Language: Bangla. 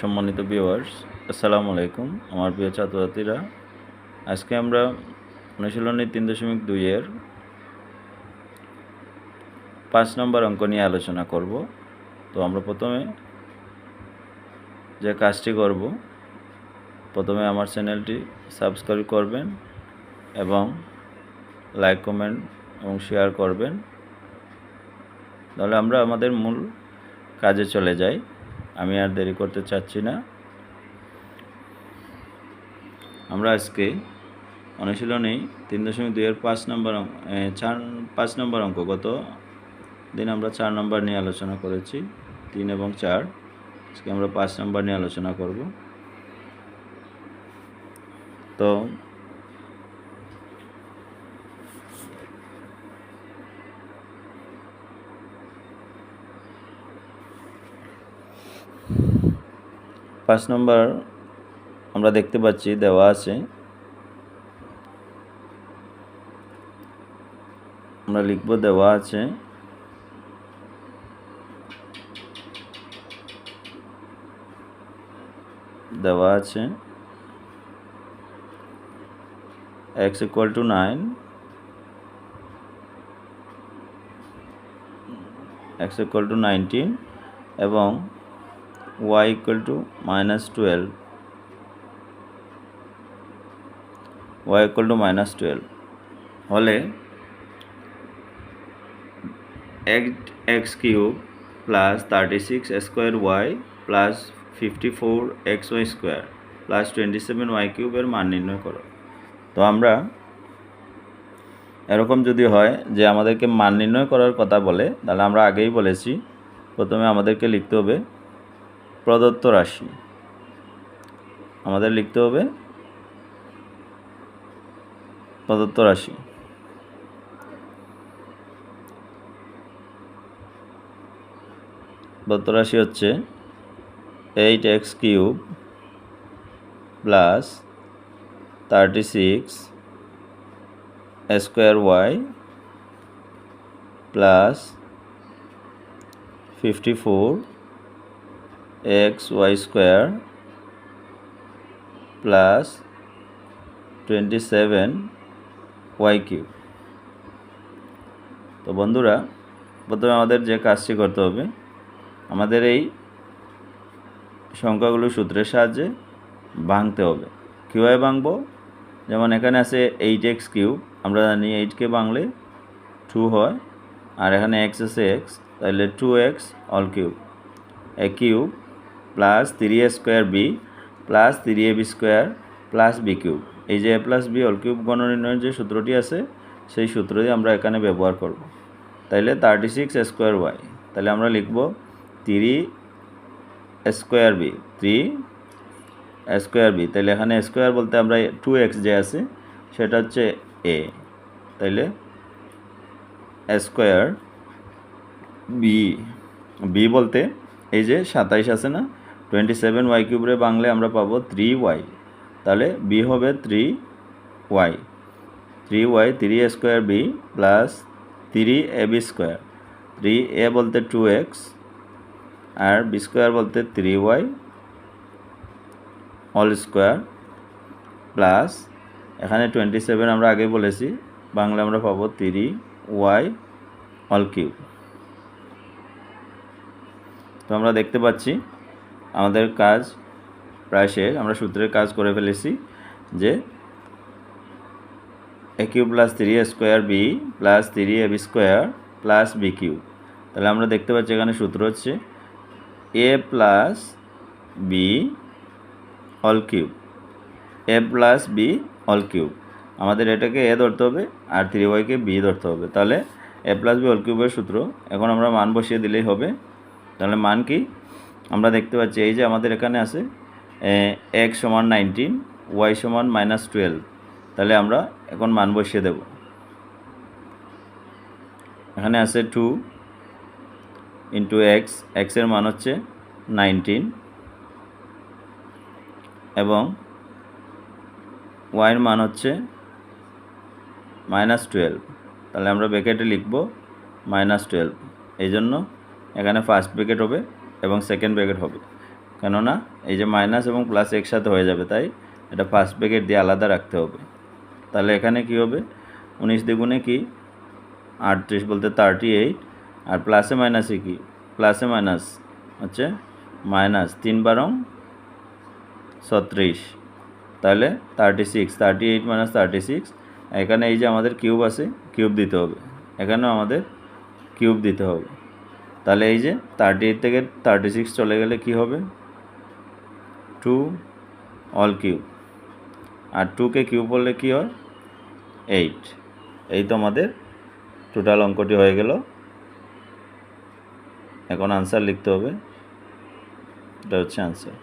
সম্মানিত ভিউয়ার্স আসসালামু আলাইকুম, আমার প্রিয় ছাত্রছাত্রীরা। আজকে আমরা অনুশীলনী তিন দশমিক দুইয়ের পাঁচ নম্বর অঙ্ক নিয়ে আলোচনা করব। তো আমরা প্রথমে যে কাজটি করব, প্রথমে আমার চ্যানেলটি সাবস্ক্রাইব করবেন এবং লাইক, কমেন্ট এবং শেয়ার করবেন। তাহলে আমরা আমাদের মূল কাজে চলে যাই। আমি আর দেরি করতে চাচ্ছি না। আমরা আজকে অনুশীলনী তিন দশমিক দুইয়ের পাঁচ নম্বর চার, পাঁচ নম্বর অঙ্ক, গত দিন আমরা চার নম্বর নিয়ে আলোচনা করেছি, তিন এবং চার। আজকে আমরা পাঁচ নম্বর নিয়ে আলোচনা করব। তো পাঁচ নম্বর আমরা দেখতে পাচ্ছি, দেওয়া আছে। আমরা লিখব, দেওয়া আছে। দেওয়া আছে। X equal to nine x equal to nineteen এবং y equal to minus 12 y equal to minus 12 হলে x cube plus thirty six square y plus fifty four x y square plus twenty seven y কিউবের মান নির্ণয় করো। তো আমরা এরকম যদি হয় যে আমাদেরকে মান নির্ণয় করার কথা বলে, তাহলে আমরা আগেই বলেছি, প্রথমে আমাদেরকে লিখতে হবে প্রদত্ত রাশি। আমাদের লিখতে হবে প্রদত্ত রাশি। প্রদত্ত রাশি হচ্ছে eight x cube plus thirty six square y plus fifty four x y square plus twenty seven y cube তো বন্ধুরা, প্রথমে আমাদের যে কাজটি করতে হবে, আমাদের এই সংখ্যাগুলো সূত্রের সাহায্যে ভাঙতে হবে। কীভাবে ভাঙবো? যেমন এখানে আছে এইট এক্স কিউব আমরা জানি এইটকে ভাঙলে টু হয়, আর এখানে এক্স আছে এক্স তাহলে two x all cube a cube plus three a square b plus three a b square plus b cube এই যে a plus b all cube গণনির্ণয়ের যে সূত্রটি আছে, সেই সূত্রটি আমরা এখানে ব্যবহার করব। তাইলে থার্টি সিক্স স্কোয়ার ওয়াই তাহলে আমরা লিখব three square b three square b তাহলে এখানে স্কোয়ার বলতে আমরা টু এক্স যে আছে, সেটা হচ্ছে এ তাইলে স্কোয়ার বি বি বলতে এই যে সাতাইশ আছে না টোয়েন্টি সেভেন ওয়াই কিউবরে বাংলে আমরা পাবো থ্রি ওয়াই। তাহলে বি হবে three y. Three y three a square b plus three a b square three a বলতে টু এক্স আর বি স্কোয়ার বলতে three y all square plus এখানে টোয়েন্টি সেভেন আমরা আগে বলেছি বাংলা আমরা পাবো থ্রি ওয়াই অল কিউব তো আমরা দেখতে পাচ্ছি আমাদের কাজ প্রায় শেষ। আমরা সূত্রের কাজ করে ফেলেছি যে a cube plus three a square b plus three a b square plus b cube তাহলে আমরা দেখতে পাচ্ছি এখানে সূত্র হচ্ছে a plus b all cube a plus b all cube আমাদের এটাকে এ ধরতে হবে আর থ্রি ওয়াইকে বি ধরতে হবে। তাহলে এ প্লাস বি অল কিউবের সূত্র। এখন আমরা মান বসিয়ে দিলেই হবে। তাহলে মান কি? আমরা দেখতে পাচ্ছি, এই যে আমাদের এখানে আছে এক্স সমান নাইনটিন ওয়াই সমান মাইনাস টুয়েলভ তাহলে আমরা এখন মান বসিয়ে দেব। এখানে আছে টু ইন্টু এক্স এক্সের মান হচ্ছে নাইনটিন এবং ওয়াইয়ের মান হচ্ছে মাইনাস টুয়েলভ তাহলে আমরা ব্যাকেটে লিখব মাইনাস টুয়েলভ এই জন্য এখানে ফার্স্ট ব্র্যাকেট হবে এবং সেকেন্ড ব্র্যাকেট হবে। কেননা এই যে মাইনাস এবং প্লাস একসাথে হয়ে যাবে, তাই এটা ফার্স্ট ব্র্যাকেট দিয়ে আলাদা রাখতে হবে। তাহলে এখানে কি হবে? উনিশ দ্বিগুণে কি? আটত্রিশ বলতে থার্টি এইট আর প্লাসে মাইনাসে কি? প্লাসে মাইনাস হচ্ছে মাইনাস তিন বারং ছত্রিশ। তাহলে thirty six thirty eight minus thirty six এখানে এই যে আমাদের কিউব আছে কিউব দিতে হবে। এখানেও আমাদের কিউব দিতে হবে। তাহলে এই যে থার্টি এইট থেকে থার্টি সিক্স চলে গেলে কি হবে? টু অল কিউব আর টুকে কিউব বললে কী হয়? এইট এই তো আমাদের টোটাল অঙ্কটি হয়ে গেল। এখন আনসার লিখতে হবে। এটা হচ্ছে আনসার